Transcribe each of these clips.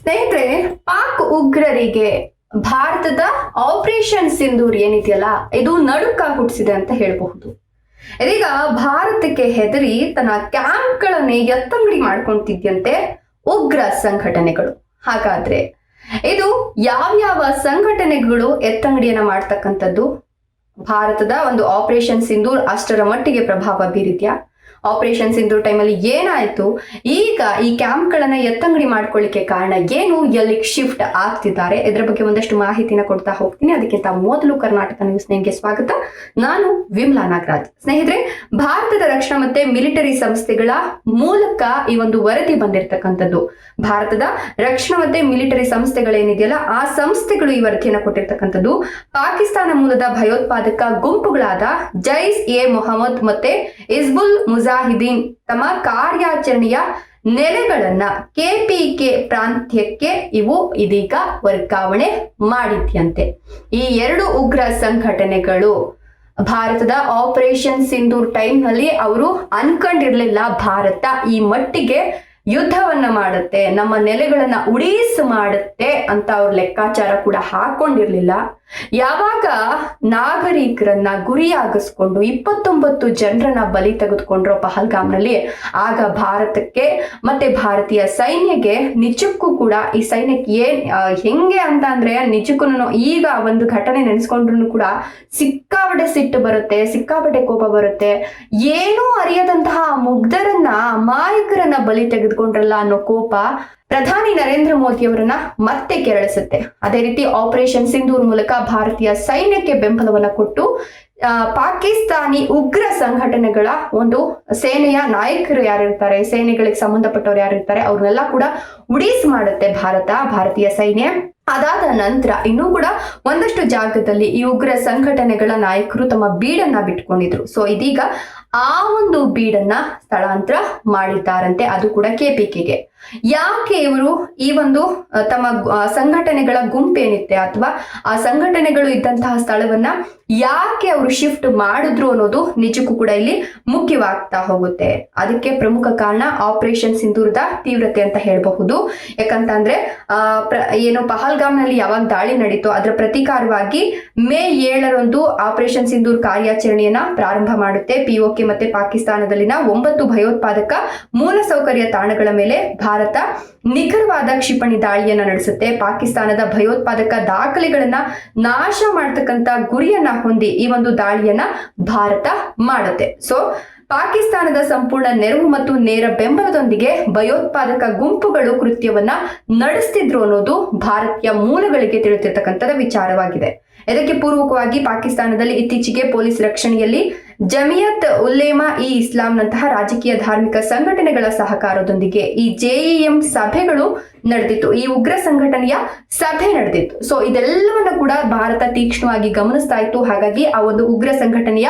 ಸ್ನೇಹಿತರೆ, ಪಾಕ್ ಉಗ್ರರಿಗೆ ಭಾರತದ ಆಪರೇಷನ್ ಸಿಂಧೂರ್ ಏನಿದೆಯಲ್ಲ, ಇದು ನಡುಕ ಹುಟ್ಟಿಸಿದೆ ಅಂತ ಹೇಳಬಹುದು. ಇದೀಗ ಭಾರತಕ್ಕೆ ಹೆದರಿ ತನ್ನ ಕ್ಯಾಂಪ್ಗಳನ್ನೇ ಎತ್ತಂಗಡಿ ಮಾಡ್ಕೊಂತಿದ್ಯಂತೆ ಉಗ್ರ ಸಂಘಟನೆಗಳು. ಹಾಗಾದ್ರೆ ಇದು ಯಾವ್ಯಾವ ಸಂಘಟನೆಗಳು ಎತ್ತಂಗಡಿಯನ್ನ ಮಾಡ್ತಕ್ಕಂಥದ್ದು? ಭಾರತದ ಒಂದು ಆಪರೇಷನ್ ಸಿಂಧೂರ್ ಅಷ್ಟರ ಮಟ್ಟಿಗೆ ಪ್ರಭಾವ ಬೀರಿದ್ಯಾ? ಆಪರೇಷನ್ ಸಿಂಧು ಟೈಮಲ್ಲಿ ಏನಾಯ್ತು? ಈಗ ಈ ಕ್ಯಾಂಪ್ಗಳನ್ನ ಎತ್ತಂಗಡಿ ಮಾಡ್ಕೊಳ್ಳಿಕ್ಕೆ ಕಾರಣ ಏನು? ಎಲ್ಲಿ ಶಿಫ್ಟ್ ಆಗ್ತಿದ್ದಾರೆ? ಇದರ ಬಗ್ಗೆ ಒಂದಷ್ಟು ಮಾಹಿತಿನ ಕೊಡ್ತಾ ಹೋಗ್ತೀನಿ. ಅದಕ್ಕಿಂತ ಮೊದಲು ಕರ್ನಾಟಕ ನ್ಯೂಸ್ ನಿಮಗೆ ಸ್ವಾಗತ. ನಾನು ವಿಮ್ಲಾ ನಾಗರಾಜ್. ಸ್ನೇಹಿತರೆ, ಭಾರತದ ರಕ್ಷಣಾ ಮತ್ತೆ ಮಿಲಿಟರಿ ಸಂಸ್ಥೆಗಳ ಮೂಲಕ ಈ ಒಂದು ವರದಿ ಬಂದಿರತಕ್ಕಂಥದ್ದು. ಭಾರತದ ರಕ್ಷಣಾ ಮತ್ತೆ ಮಿಲಿಟರಿ ಸಂಸ್ಥೆಗಳೇನಿದೆಯಲ್ಲ, ಆ ಸಂಸ್ಥೆಗಳು ಈ ವರದಿಯನ್ನು ಕೊಟ್ಟಿರ್ತಕ್ಕಂಥದ್ದು. ಪಾಕಿಸ್ತಾನ ಮೂಲದ ಭಯೋತ್ಪಾದಕ ಗುಂಪುಗಳಾದ ಜೈಸ್ ಎ ಮೊಹಮ್ಮದ್ ಮತ್ತೆ ಇಸ್ಬುಲ್ ಮುಜಾಹಿದೀನ್ ತಮ್ಮ ಕಾರ್ಯಾಚರಣೆಯ ನೆಲೆಗಳನ್ನ ಕೆಪಿಕೆ ಪ್ರಾಂತ್ಯಕ್ಕೆ ಇವು ಇದೀಗ ವರ್ಗಾವಣೆ ಮಾಡಿದ್ಯಂತೆ. ಈ ಎರಡು ಉಗ್ರ ಸಂಘಟನೆಗಳು ಭಾರತದ ಆಪರೇಷನ್ ಸಿಂಧೂರ್ ಟೈಮ್ನಲ್ಲಿ ಅವರು ಅನ್ಕೊಂಡಿರಲಿಲ್ಲ, ಭಾರತ ಈ ಮಟ್ಟಿಗೆ ಯುದ್ಧವನ್ನ ಮಾಡುತ್ತೆ, ನಮ್ಮ ನೆಲೆಗಳನ್ನ ಉಡೀಸ್ ಮಾಡುತ್ತೆ ಅಂತ ಅವ್ರ ಲೆಕ್ಕಾಚಾರ ಕೂಡ ಹಾಕೊಂಡಿರ್ಲಿಲ್ಲ. ಯಾವಾಗ ನಾಗರಿಕರನ್ನ ಗುರಿಯಾಗಿಸ್ಕೊಂಡು ಇಪ್ಪತ್ತೊಂಬತ್ತು ಜನರನ್ನ ಬಲಿ ತೆಗೆದುಕೊಂಡ್ರು ಪಹಲ್ಗಾಮ್ನಲ್ಲಿ ಆಗ ಭಾರತಕ್ಕೆ ಮತ್ತೆ ಭಾರತೀಯ ಸೈನ್ಯಗೆ ನಿಜಕ್ಕೂ ಕೂಡ ಈ ಸೈನ್ಯಕ್ಕೆ ಏನ್ ಹೆಂಗೆ ಅಂತ ಅಂದ್ರೆ ನಿಜಕ್ಕೂ ಈಗ ಒಂದು ಘಟನೆ ನೆನೆಸ್ಕೊಂಡ್ರು ಕೂಡ ಸಿಕ್ಕಾಪಟ್ಟೆ ಸಿಟ್ಟು ಬರುತ್ತೆ, ಸಿಕ್ಕಾಪಟ್ಟೆ ಕೋಪ ಬರುತ್ತೆ. ಏನೂ ಅರಿಯದಂತಹ ಮುಗ್ಧರನ್ನ ಅಮಾಯಕರನ್ನ ಬಲಿ ತೆಗೆದುಕೊಂಡ್ರಲ್ಲ ಅನ್ನೋ ಕೋಪ ಪ್ರಧಾನಿ ನರೇಂದ್ರ ಮೋದಿ ಅವರನ್ನ ಮತ್ತೆ ಕೆರಳಿಸುತ್ತೆ. ಅದೇ ರೀತಿ ಆಪರೇಷನ್ ಸಿಂಧೂರ್ ಮೂಲಕ ಭಾರತೀಯ ಸೈನ್ಯಕ್ಕೆ ಬೆಂಬಲವನ್ನ ಕೊಟ್ಟು ಪಾಕಿಸ್ತಾನಿ ಉಗ್ರ ಸಂಘಟನೆಗಳ ಒಂದು ಸೇನೆಯ ನಾಯಕರು ಯಾರಿರ್ತಾರೆ ಸೇನೆಗಳಿಗೆ ಸಂಬಂಧಪಟ್ಟವರು ಯಾರಿರ್ತಾರೆ ಅವ್ರನ್ನೆಲ್ಲ ಕೂಡ ಉಡೀಸ್ ಮಾಡುತ್ತೆ ಭಾರತ, ಭಾರತೀಯ ಸೈನ್ಯ. ಅದಾದ ನಂತರ ಇನ್ನೂ ಕೂಡ ಒಂದಷ್ಟು ಜಾಗದಲ್ಲಿ ಈ ಉಗ್ರ ಸಂಘಟನೆಗಳ ನಾಯಕರು ತಮ್ಮ ಬೀಡನ್ನ ಬಿಟ್ಕೊಂಡಿದ್ರು. ಸೊ ಇದೀಗ ಆ ಒಂದು ಬೀಡನ್ನ ಸ್ಥಳಾಂತರ ಮಾಡಿದ್ದಾರಂತೆ. ಅದು ಕೂಡ ಕೆಪಿಕೆಗೆ ಯಾಕೆ ಇವರು ಈ ಒಂದು ತಮ್ಮ ಸಂಘಟನೆಗಳ ಗುಂಪೇನಿತ್ತೆ ಅಥವಾ ಆ ಸಂಘಟನೆಗಳು ಇದ್ದಂತಹ ಸ್ಥಳವನ್ನ ಯಾಕೆ ಅವರು ಶಿಫ್ಟ್ ಮಾಡಿದ್ರು ಅನ್ನೋದು ನಿಜಕ್ಕೂ ಕೂಡ ಇಲ್ಲಿ ಮುಖ್ಯವಾಗ್ತಾ ಹೋಗುತ್ತೆ. ಅದಕ್ಕೆ ಪ್ರಮುಖ ಕಾರಣ ಆಪರೇಷನ್ ಸಿಂಧೂರದ ತೀವ್ರತೆ ಅಂತ ಹೇಳಬಹುದು. ಯಾಕಂತಂದ್ರೆ, ಆ, ಪ್ರ- ಏನು ಪಹಲ್ಗಾಮ್ನಲ್ಲಿ ಯಾವಾಗ ದಾಳಿ ನಡೀತೋ ಅದರ ಪ್ರತೀಕಾರವಾಗಿ ಮೇ ಏಳರಂದು ಆಪರೇಷನ್ ಸಿಂಧೂರ್ ಕಾರ್ಯಾಚರಣೆಯನ್ನ ಪ್ರಾರಂಭ ಮಾಡುತ್ತೆ. ಪಿಒಕೆ ಮತ್ತೆ ಪಾಕಿಸ್ತಾನದಲ್ಲಿನ ಒಂಬತ್ತು ಭಯೋತ್ಪಾದಕ ಮೂಲಸೌಕರ್ಯ ತಾಣಗಳ ಮೇಲೆ ಭಾರತ ನಿಖರವಾದ ಕ್ಷಿಪಣಿ ದಾಳಿಯನ್ನ ನಡೆಸುತ್ತೆ. ಪಾಕಿಸ್ತಾನದ ಭಯೋತ್ಪಾದಕ ದಾಖಲೆಗಳನ್ನ ನಾಶ ಮಾಡ್ತಕ್ಕಂತ ಗುರಿಯನ್ನ ಹೊಂದಿ ಈ ಒಂದು ದಾಳಿಯನ್ನ ಭಾರತ ಮಾಡುತ್ತೆ. ಸೊ ಪಾಕಿಸ್ತಾನದ ಸಂಪೂರ್ಣ ನೆರವು ಮತ್ತು ನೇರ ಬೆಂಬಲದೊಂದಿಗೆ ಭಯೋತ್ಪಾದಕ ಗುಂಪುಗಳು ಕೃತ್ಯವನ್ನ ನಡೆಸ್ತಿದ್ರು ಅನ್ನೋದು ಭಾರತೀಯ ಮೂಲಗಳಿಗೆ ತಿಳಿದಿರ್ತಕ್ಕಂಥದ ವಿಚಾರವಾಗಿದೆ. ಇದಕ್ಕೆ ಪೂರ್ವಕವಾಗಿ ಪಾಕಿಸ್ತಾನದಲ್ಲಿ ಇತ್ತೀಚೆಗೆ ಪೊಲೀಸ್ ರಕ್ಷಣೆಯಲ್ಲಿ ಜಮಿಯತ್ ಉಲ್ಲೇಮಾ ಇ ಇಸ್ಲಾಂನಂತಹ ರಾಜಕೀಯ ಧಾರ್ಮಿಕ ಸಂಘಟನೆಗಳ ಸಹಕಾರದೊಂದಿಗೆ ಈ ಜೆಇಎಂ ಸಭೆಗಳು ನಡೆದಿತ್ತು. ಈ ಉಗ್ರ ಸಂಘಟನೆಯ ಸಭೆ ನಡೆದಿತ್ತು. ಸೊ ಇದೆಲ್ಲವನ್ನ ಕೂಡ ಭಾರತ ತೀಕ್ಷ್ಣವಾಗಿ ಗಮನಿಸ್ತಾ ಇತ್ತು. ಹಾಗಾಗಿ ಆ ಒಂದು ಉಗ್ರ ಸಂಘಟನೆಯ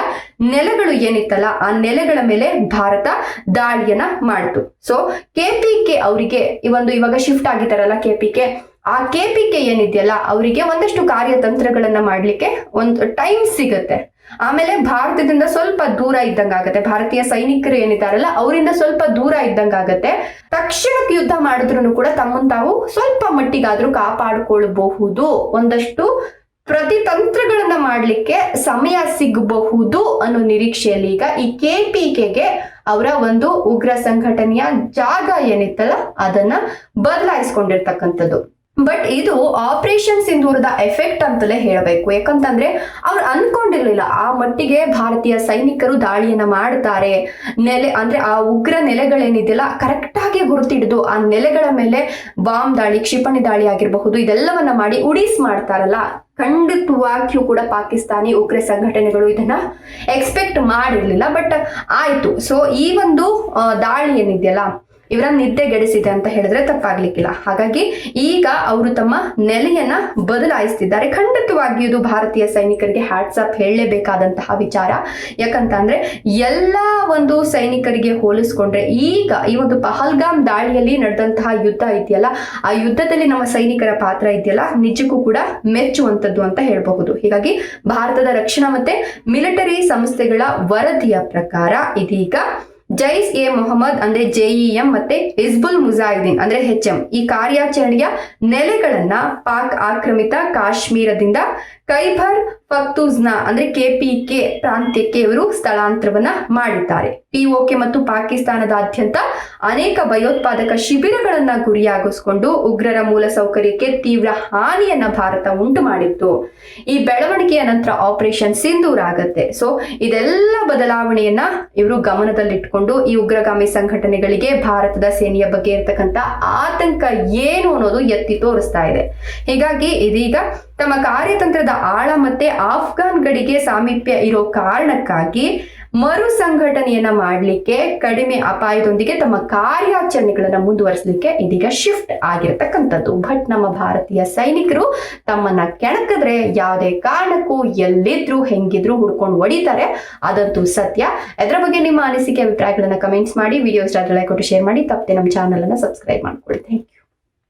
ನೆಲೆಗಳು ಏನಿತ್ತಲ್ಲ, ಆ ನೆಲೆಗಳ ಮೇಲೆ ಭಾರತ ದಾಳಿಯನ್ನ ಮಾಡಿತು. ಸೊ ಕೆಪಿಕೆ ಅವರಿಗೆ ಈ ಒಂದು ಇವಾಗ ಶಿಫ್ಟ್ ಆಗಿದ್ದಾರಲ್ಲ ಕೆಪಿಕೆ ಆ ಕೆ ಪಿ ಕೆ ಏನಿದೆಯಲ್ಲ, ಅವರಿಗೆ ಒಂದಷ್ಟು ಕಾರ್ಯತಂತ್ರಗಳನ್ನ ಮಾಡ್ಲಿಕ್ಕೆ ಒಂದು ಟೈಮ್ ಸಿಗುತ್ತೆ. ಆಮೇಲೆ ಭಾರತದಿಂದ ಸ್ವಲ್ಪ ದೂರ ಇದ್ದಂಗಾಗತ್ತೆ ಭಾರತೀಯ ಸೈನಿಕರು ಏನಿದ್ದಾರಲ್ಲ, ಅವರಿಂದ ಸ್ವಲ್ಪ ದೂರ ಇದ್ದಂಗಾಗತ್ತೆ ತಕ್ಷಣಕ್ಕೆ ಯುದ್ಧ ಮಾಡಿದ್ರು ಕೂಡ ತಮ್ಮನ್ನು ತಾವು ಸ್ವಲ್ಪ ಮಟ್ಟಿಗಾದ್ರೂ ಕಾಪಾಡಿಕೊಳ್ಳಬಹುದು ಒಂದಷ್ಟು ಪ್ರತಿತಂತ್ರಗಳನ್ನ ಮಾಡ್ಲಿಕ್ಕೆ ಸಮಯ ಸಿಗಬಹುದು ಅನ್ನೋ ನಿರೀಕ್ಷೆಯಲ್ಲಿ ಈಗ ಈ ಕೆಪಿಕೆಗೆ ಅವರ ಒಂದು ಉಗ್ರ ಸಂಘಟನೆಯ ಜಾಗ ಏನಿತ್ತಲ್ಲ, ಅದನ್ನ ಬದಲಾಯಿಸ್ಕೊಂಡಿರ್ತಕ್ಕಂಥದ್ದು. ಬಟ್ ಇದು ಆಪರೇಷನ್ ಸಿಂಧೂರದ ಎಫೆಕ್ಟ್ ಅಂತಲೇ ಹೇಳಬೇಕು. ಯಾಕಂತಂದ್ರೆ ಅವ್ರು ಅನ್ಕೊಂಡಿರ್ಲಿಲ್ಲ, ಆ ಮಟ್ಟಿಗೆ ಭಾರತೀಯ ಸೈನಿಕರು ದಾಳಿಯನ್ನ ಮಾಡ್ತಾರೆ. ನೆಲೆ ಅಂದ್ರೆ ಆ ಉಗ್ರ ನೆಲೆಗಳೇನಿದೆಯಲ್ಲ ಕರೆಕ್ಟ್ ಆಗಿ ಗುರುತಿಡಿದು ಆ ನೆಲೆಗಳ ಮೇಲೆ ಬಾಂಬ್ ದಾಳಿ, ಕ್ಷಿಪಣಿ ದಾಳಿ ಆಗಿರಬಹುದು, ಇದೆಲ್ಲವನ್ನ ಮಾಡಿ ಉಡೀಸ್ ಮಾಡ್ತಾರಲ್ಲ. ಖಂಡಿತವಾಗಿಯೂ ಕೂಡ ಪಾಕಿಸ್ತಾನಿ ಉಗ್ರ ಸಂಘಟನೆಗಳು ಇದನ್ನ ಎಕ್ಸ್ಪೆಕ್ಟ್ ಮಾಡಿರ್ಲಿಲ್ಲ ಬಟ್ ಆಯ್ತು. ಸೊ ಈ ಒಂದು ದಾಳಿ ಏನಿದೆಯಲ್ಲ ಇವರ ನಿದ್ದೆಗೆಡಿಸಿದೆ ಅಂತ ಹೇಳಿದ್ರೆ ತಪ್ಪಾಗ್ಲಿಕ್ಕಿಲ್ಲ. ಹಾಗಾಗಿ ಈಗ ಅವರು ತಮ್ಮ ನೆಲೆಯನ್ನ ಬದಲಾಯಿಸ್ತಿದ್ದಾರೆ. ಖಂಡಿತವಾಗಿಯೂ ಇದು ಭಾರತೀಯ ಸೈನಿಕರಿಗೆ ಹ್ಯಾಟ್ಸಪ್ ಹೇಳಲೇಬೇಕಾದಂತಹ ವಿಚಾರ. ಯಾಕಂತಂದ್ರೆ ಎಲ್ಲ ಒಂದು ಸೈನಿಕರಿಗೆ ಹೋಲಿಸ್ಕೊಂಡ್ರೆ ಈಗ ಈ ಒಂದು ಪಹಲ್ಗಾಮ್ ದಾಳಿಯಲ್ಲಿ ನಡೆದಂತಹ ಯುದ್ಧ ಇದೆಯಲ್ಲ, ಆ ಯುದ್ಧದಲ್ಲಿ ನಮ್ಮ ಸೈನಿಕರ ಪಾತ್ರ ಇದೆಯಲ್ಲ, ನಿಜಕ್ಕೂ ಕೂಡ ಮೆಚ್ಚುವಂಥದ್ದು ಅಂತ ಹೇಳಬಹುದು. ಹೀಗಾಗಿ ಭಾರತದ ರಕ್ಷಣಾ ಮತ್ತೆ ಮಿಲಿಟರಿ ಸಂಸ್ಥೆಗಳ ವರದಿಯ ಪ್ರಕಾರ ಇದೀಗ ಜೈಸ್ ಎ ಮೊಹಮ್ಮದ್ ಅಂದ್ರೆ ಜೆಇಎಂ ಮತ್ತೆ ಹಿಜ್ಬುಲ್ ಮುಜಾಹಿದ್ದೀನ್ ಅಂದ್ರೆ ಹೆಚ್ ಎಂ. ಈ ಕಾರ್ಯಾಚರಣೆಯ ನೆಲೆಗಳನ್ನ ಪಾಕ್ ಆಕ್ರಮಿತ ಕಾಶ್ಮೀರದಿಂದ ಕೈಬರ್ ಫಕ್ತೂಜ್ನ ಅಂದ್ರೆ ಕೆಪಿಕೆ ಪ್ರಾಂತ್ಯಕ್ಕೆ ಇವರು ಸ್ಥಳಾಂತರವನ್ನ ಮಾಡಿದ್ದಾರೆ. ಪಿಒಕೆ ಮತ್ತು ಪಾಕಿಸ್ತಾನದಾದ್ಯಂತ ಅನೇಕ ಭಯೋತ್ಪಾದಕ ಶಿಬಿರಗಳನ್ನ ಗುರಿಯಾಗಿಸಿಕೊಂಡು ಉಗ್ರರ ಮೂಲ ಸೌಕರ್ಯಕ್ಕೆ ತೀವ್ರ ಹಾನಿಯನ್ನ ಭಾರತ ಉಂಟು ಮಾಡಿತ್ತು. ಈ ಬೆಳವಣಿಗೆಯ ನಂತರ ಆಪರೇಷನ್ ಸಿಂಧೂರ್ ಆಗತ್ತೆ ಸೊ ಇದೆಲ್ಲ ಬದಲಾವಣೆಯನ್ನ ಇವರು ಗಮನದಲ್ಲಿಟ್ಕೊಂಡು ಈ ಉಗ್ರಗಾಮಿ ಸಂಘಟನೆಗಳಿಗೆ ಭಾರತದ ಸೇನೆಯ ಬಗ್ಗೆ ಇರತಕ್ಕಂತ ಆತಂಕ ಏನು ಅನ್ನೋದು ಎತ್ತಿ ತೋರಿಸ್ತಾ ಇದೆ. ಹೀಗಾಗಿ ಇದೀಗ ತಮ್ಮ ಕಾರ್ಯತಂತ್ರದ ಆಳ ಮತ್ತೆ ಆಫ್ಘಾನ್ ಗಡಿಗೆ ಸಾಮೀಪ್ಯ ಇರೋ ಕಾರಣಕ್ಕಾಗಿ ಮರು ಸಂಘಟನೆಯನ್ನ ಮಾಡಲಿಕ್ಕೆ ಕಡಿಮೆ ಅಪಾಯದೊಂದಿಗೆ ತಮ್ಮ ಕಾರ್ಯಾಚರಣೆಗಳನ್ನ ಮುಂದುವರಿಸಲಿಕ್ಕೆ ಇದೀಗ ಶಿಫ್ಟ್ ಆಗಿರತಕ್ಕಂಥದ್ದು. ಬಟ್ ನಮ್ಮ ಭಾರತೀಯ ಸೈನಿಕರು ತಮ್ಮನ್ನ ಕೆಣಕಿದ್ರೆ ಯಾವುದೇ ಕಾರಣಕ್ಕೂ ಎಲ್ಲಿದ್ರು ಹೆಂಗಿದ್ರು ಹುಡ್ಕೊಂಡು ಹೊಡಿತಾರೆ. ಅದಂತೂ ಸತ್ಯ. ಅದರ ಬಗ್ಗೆ ನಿಮ್ಮ ಅನಿಸಿಕೆ, ಅಭಿಪ್ರಾಯಗಳನ್ನ ಕಮೆಂಟ್ಸ್ ಮಾಡಿ ವಿಡಿಯೋಸ್ ಲೈಕ್ ಕೊಟ್ಟು ಶೇರ್ ಮಾಡಿ. ತಪ್ಪದೆ ನಮ್ಮ ಚಾನಲ್ ಅನ್ನ ಸಬ್ಸ್ಕ್ರೈಬ್ ಮಾಡ್ಕೊಳ್ಳಿ. Thank you